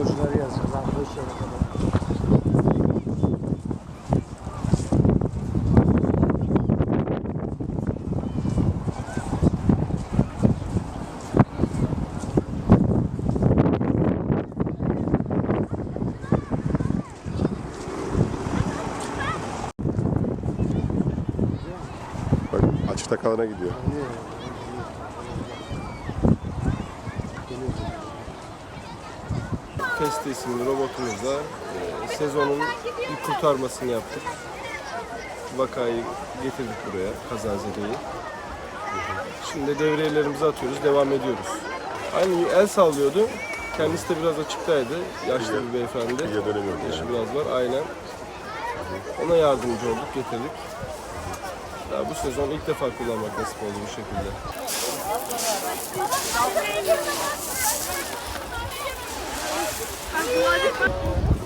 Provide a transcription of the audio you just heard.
Motorcuları yazacağız yere kadar. Bak açıkta kalana gidiyor. Test isimli robotumuzla e, sezonun bir kurtarmasını yaptık. Vakayı getirdik buraya, kazazedeyi. Şimdi devrelerimizi atıyoruz, devam ediyoruz. Aynı el sallıyordu. Kendisi de biraz açıktaydı. Yaşlı bir beyefendi. Yaşı yani. biraz var, aynen. Ona yardımcı olduk, getirdik. Ya bu sezon ilk defa kullanmak nasip oldu bu şekilde. 좋아하지